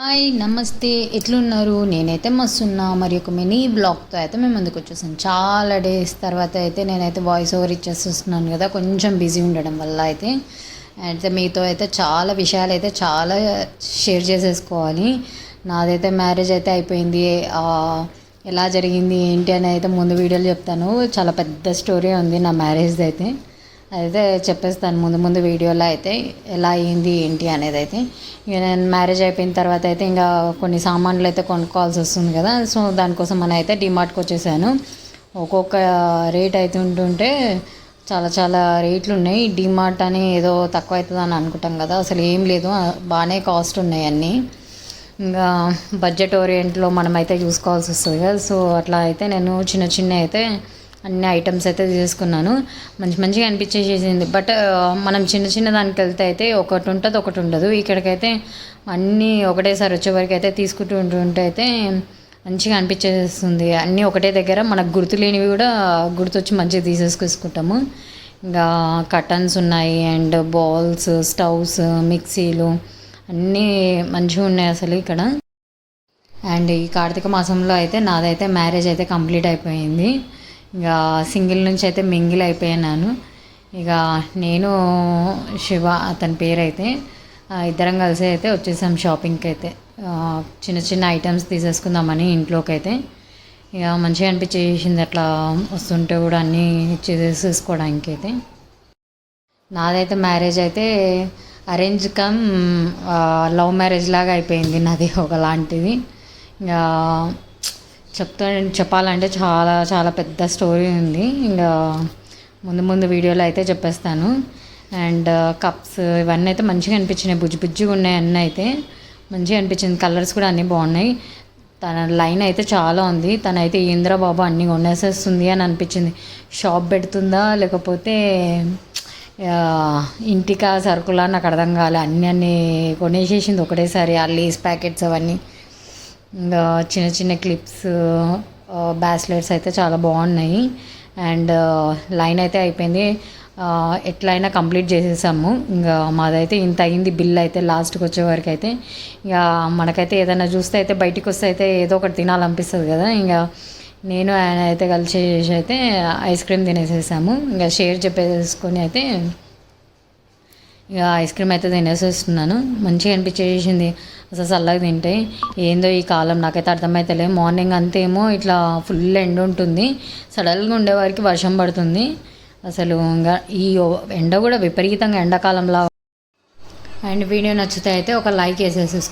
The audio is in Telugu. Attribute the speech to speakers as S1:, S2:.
S1: హాయ్ నమస్తే. ఎట్లున్నారు? నేనైతే మస్తున్నా. మరి ఒక మినీ బ్లాగ్తో అయితే మేము ముందుకు వచ్చేసాను చాలా డేస్ తర్వాత అయితే నేనైతే వాయిస్ ఓవర్ ఇచ్చేస్తున్నాను కదా. కొంచెం బిజీ ఉండడం వల్ల అయితే. అయితే మీతో అయితే చాలా విషయాలు అయితే చాలా షేర్ చేసేసుకోవాలి. నాదైతే మ్యారేజ్ అయితే అయిపోయింది. ఎలా జరిగింది ఏంటి అని అయితే ముందు వీడియోలు చెప్తాను. చాలా పెద్ద స్టోరీ ఉంది నా మ్యారేజ్ది అయితే. అయితే చెప్పేస్తాను ముందు ముందు వీడియోలో అయితే ఎలా అయింది ఏంటి అనేది అయితే. ఇక నేను మ్యారేజ్ అయిపోయిన తర్వాత అయితే ఇంకా కొన్ని సామాన్లు అయితే కొనుక్కోవాల్సి వస్తుంది కదా సో దానికోసం మనం అయితే డిమార్ట్కి వచ్చేసాను. ఒక్కొక్క రేట్ అయితే ఉంటుంటే చాలా చాలా రేట్లు ఉన్నాయి. డిమార్ట్ అని ఏదో తక్కువ అవుతుంది అని అనుకుంటాం కదా అసలు ఏం లేదు బాగానే కాస్ట్ ఉన్నాయి అన్నీ. ఇంకా బడ్జెట్ ఓరియంట్లో మనం అయితే చూసుకోవాల్సి వస్తుంది కదా సో అట్లా అయితే నేను చిన్న చిన్న అయితే అన్ని ఐటమ్స్ అయితే తీసుకున్నాను. మంచి మంచిగా అనిపించేసేసింది బట్ uh, మనం చిన్న చిన్న దానికి వెళ్తే అయితే ఒకటి ఉంటుంది ఒకటి ఉండదు. ఇక్కడికైతే అన్నీ ఒకటేసారి వచ్చేవరకు అయితే తీసుకుంటూ ఉంటుంటే అయితే మంచిగా అనిపించేస్తుంది. అన్నీ ఒకటే దగ్గర మనకు గుర్తులేనివి కూడా గుర్తొచ్చి మంచిగా తీసేసుకుంటాము ఇంకా కటన్స్ ఉన్నాయి అండ్ బాల్స్ స్టవ్స్ మిక్సీలు అన్నీ మంచిగా ఉన్నాయి అసలు ఇక్కడ. అండ్ ఈ కార్తీక మాసంలో అయితే నాదైతే మ్యారేజ్ అయితే కంప్లీట్ అయిపోయింది. ఇక సింగిల్ నుంచి అయితే మింగిల్ అయిపోయాను ఇక నేను శివ అతని పేరైతే ఇద్దరం కలిసి అయితే వచ్చేసాం షాపింగ్కి అయితే. చిన్న చిన్న ఐటమ్స్ తీసేసుకుందామని ఇంట్లోకి అయితే ఇక మంచిగా అనిపించేసింది అట్లా వస్తుంటే కూడా అన్నీ చేసేసుకోవడానికి అయితే నాదైతే మ్యారేజ్ అయితే అరేంజ్ కమ్ లవ్ మ్యారేజ్ లాగా అయిపోయింది నాది ఒకలాంటిది. ఇంకా చెప్తా చెప్పాలంటే చాలా చాలా పెద్ద స్టోరీ ఉంది. ఇంకా ముందు ముందు వీడియోలో అయితే చెప్పేస్తాను. అండ్ కప్స్ ఇవన్నీ అయితే మంచిగా అనిపించినాయి. బుజ్జి బుజ్జిగా ఉన్నాయి అన్నీ అయితే. మంచిగా అనిపించింది. కలర్స్ కూడా అన్నీ బాగున్నాయి. తన లైన్ అయితే చాలా ఉంది. తనైతే ఇంద్రబాబు అన్నీ కొనేసేస్తుంది అని అనిపించింది. షాప్ పెడుతుందా? లేకపోతే ఇంటికా సరుకులా? నాకు అర్థం కాలే. అన్నీ అన్నీ కొనేసేసింది ఒకటేసారి. ఆ లేస్ ప్యాకెట్స్ అవన్నీ. చిన్న చిన్న క్లిప్స్ బ్యాస్లెట్స్ అయితే చాలా బాగున్నాయి. అండ్ లైన్ అయితే అయిపోయింది. ఎట్లయినా కంప్లీట్ చేసేసాము. ఇంకా మాదైతే ఇంత అయింది బిల్ అయితే లాస్ట్కి వచ్చేవరకు అయితే ఇక మనకైతే ఏదైనా చూస్తే అయితే బయటికి వస్తే అయితే ఏదో ఒకటి తినాలనిపిస్తుంది కదా. ఇంకా నేను ఆయన అయితే కలిసి అయితే ఐస్ క్రీమ్ తినేసేసాము. ఇంకా షేర్ చెప్పేసుకొని అయితే ఇక ఐస్ క్రీమ్ అయితే తినేసేస్తున్నాను. మంచిగా అనిపించేసింది. అసలు చల్లగా తింటే ఏందో ఈ కాలం నాకైతే అర్థమవుతలే మార్నింగ్ అంతేమో ఇట్లా ఫుల్ ఎండ ఉంటుంది. సడన్గా ఉండేవారికి వర్షం పడుతుంది. అసలు ఇంకా ఈ ఎండ కూడా విపరీతంగా ఎండాకాలంలా. అండ్ వీడియో నచ్చితే అయితే ఒక లైక్ వేసేసేసుకో.